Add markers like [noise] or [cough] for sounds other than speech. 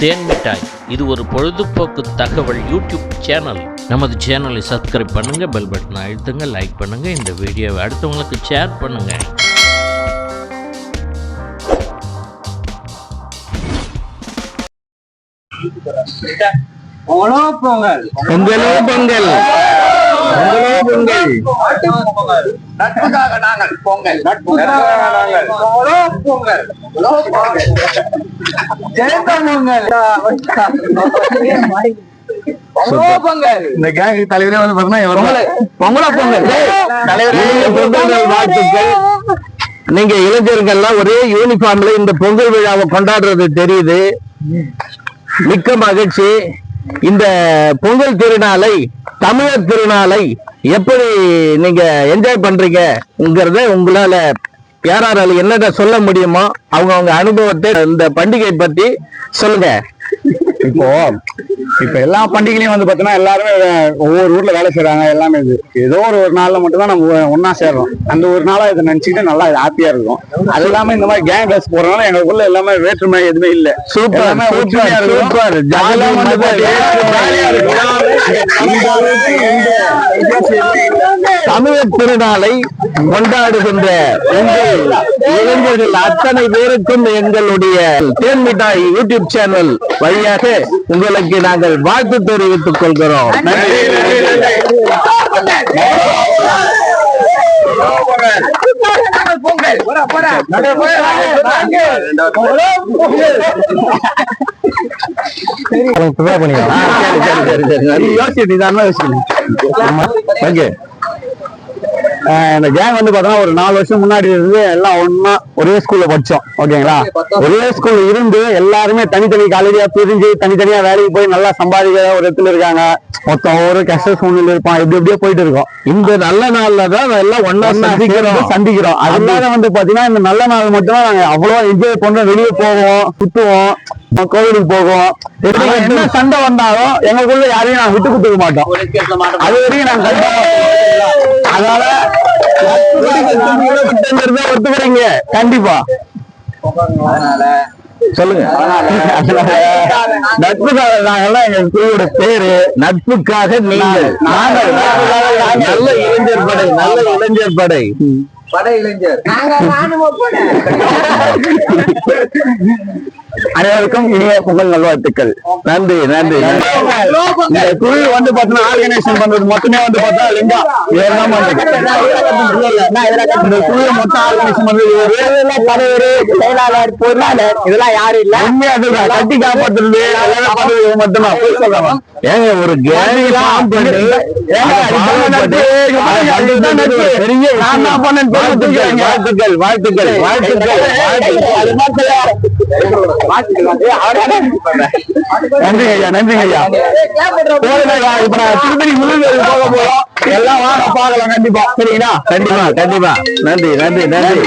தேன் மிட்டாய். இது ஒரு பொழுதுபோக்கு தகவல் யூடியூப் சேனல். நமது சேனலை சப்ஸ்கிரைப் பண்ணுங்க பெல் பட்டனை அழுத்துங்க லைக் பண்ணுங்க இந்த வீடியோவை அடுத்தவங்களுக்கு ஷேர் பண்ணுங்க. பொங்கலோ. பொங்கல் பொங்கலோ. நட்புக்காக நாங்கள் பொங்கல் நட்புக்காக நாங்கள் பொங்கல் பொங்கல் ஜெயந்த பொங்கல் இந்த கேங் தலைவரே வந்து பாத்தீங்கன்னா பொங்கலோ பொங்கல் தலைவரே பொங்கல் வாழ்த்துக்கள் நீங்க இளைஞர்கள்லாம் ஒரே யூனிஃபார்ம்ல இந்த பொங்கல் விழாவை கொண்டாடுறது தெரியுது மிக்க மகிழ்ச்சி இந்த பொங்கல் திருநாளை தமிழர் திருநாளை எப்படி நீங்க என்ஜாய் பண்றீங்கங்கிறத உங்களால யாரால என்னென்ன சொல்ல முடியுமோ அவங்க அவங்க அனுபவத்தை இந்த பண்டிகை பத்தி சொல்லுங்க. இப்போ இப்ப எல்லா பண்டிகையிலயும் வந்து பாத்தீங்கன்னா எல்லாருமே ஒவ்வொரு ஊர்ல வேலை செய்றாங்க எல்லாமே இது. ஏதோ ஒரு ஒரு நாள்ல மட்டும் தான் நம்ம ஒ- ஒண்ணா சேர்றோம். அந்த ஒரு நாளா இதை நினைச்சுக்கிட்டு நல்லா ஹாப்பியா இருக்கும். அது இல்லாம இந்த மாதிரி கேங் ட்ரெஸ் போறதுனால எங்களுக்குள்ள எல்லாமே வேற்றுமை எதுவுமே இல்ல. சூப்பர் எல்லாமே சூப்பர் ஒற்றுமையா இருக்கும். தமிழர் திருநாளை கொண்டாடுகின்ற உங்கள் இளைஞர்கள் அத்தனை பேருக்கும் எங்களுடைய தேன்மிட்டாய் யூடியூப் சேனல் வழியாக உங்களுக்கு நாங்கள் வாழ்த்து தெரிவித்துக் கொள்கிறோம். நன்றி, போடா போடா சரி, சரி, சரி, சரி, சரி. யோசிச்சு நிதானமா யோசிக்கணும் ஓகே இந்த கேங் வந்து பார்த்தோம்னா ஒரு நாலு வருஷம் முன்னாடி இருந்து எல்லாம் ஒண்ணா ஒரே ஸ்கூல்ல படிச்சோம். ஓகேங்களா? ஒரே ஸ்கூல்ல இருந்து எல்லாருமே தனித்தனி காலேஜா பிரிஞ்சு தனித்தனியா வேலைக்கு போய் நல்லா சம்பாதிக்கிற ஒரு இடத்துல இருக்காங்க. மொத்தம் ஒரு கஷ்ட சூழ்நிலை இருப்பான். எப்படி எப்படியோ போயிட்டு இருக்கோம். இந்த நல்ல நாள்ல தான் எல்லாம் ஒன்னா ஒண்ணா சந்திக்கிறோம். சந்திக்கிறோம். அதனால வந்து பாத்தீங்கன்னா இந்த நல்ல நாள் மட்டும் நாங்க அவ்வளவா என்ஜாய் பண்றோம். வெளியே போவோம் சுத்துவோம் கோவிலுக்கு போவோம். என்ன சண்டை வந்தாலும் எங்களுக்குள்ள யாரையும் நாங்க விட்டு கொடுத்துக்க மாட்டோம். அது வரைக்கும் நாங்க அதனால ஒத்துக்கிறீங்க கண்டிப்பா. சொல்லுங்க. நட்புக்காக நாங்கெல்லாம் எங்க குழுவோட பேரு நட்புக்காக நீங்கள். நாங்கள், நாங்கள், நல்ல இளைஞர் படை நல்ல இளைஞர் படை. படை இளைஞர். [laughs] அனைவருக்கும் இனிய பொங்கல் நல்வாழ்த்துக்கள். நன்றி நன்றி. இந்த குழு வந்து பாத்தீங்கன்னா ஆர்கனைசேஷன் பண்றது மொத்தமே வந்து பார்த்தா லிங்கா பண்றது. இந்த குழு மொத்தம் ஆர்கனைசேஷன் பண்றது தலைவர் செயலாளர் பொருளாளர் இதெல்லாம் யாரும் இல்ல. உண்மையா அதுதான் கட்டி காப்பாத்துறது எல்லாமே பண்றது மட்டும்தான். போய் சொல்றாங்க ஏங்க ஒரு நட்பு. பெரிய வாழ்த்துக்கள். வாழ்த்துக்கள். வாழ்த்துக்கள். வாழ்த்துக்கள். நன்றிங்க ஐயா நன்றிங்க ஐயா இப்ப நான் திருப்பதி முருகன் போக போறோம் எல்லாம் வாங்க. பார்க்கலாம் கண்டிப்பா சரிங்களா கண்டிப்பா கண்டிப்பா நன்றி நன்றி நன்றி.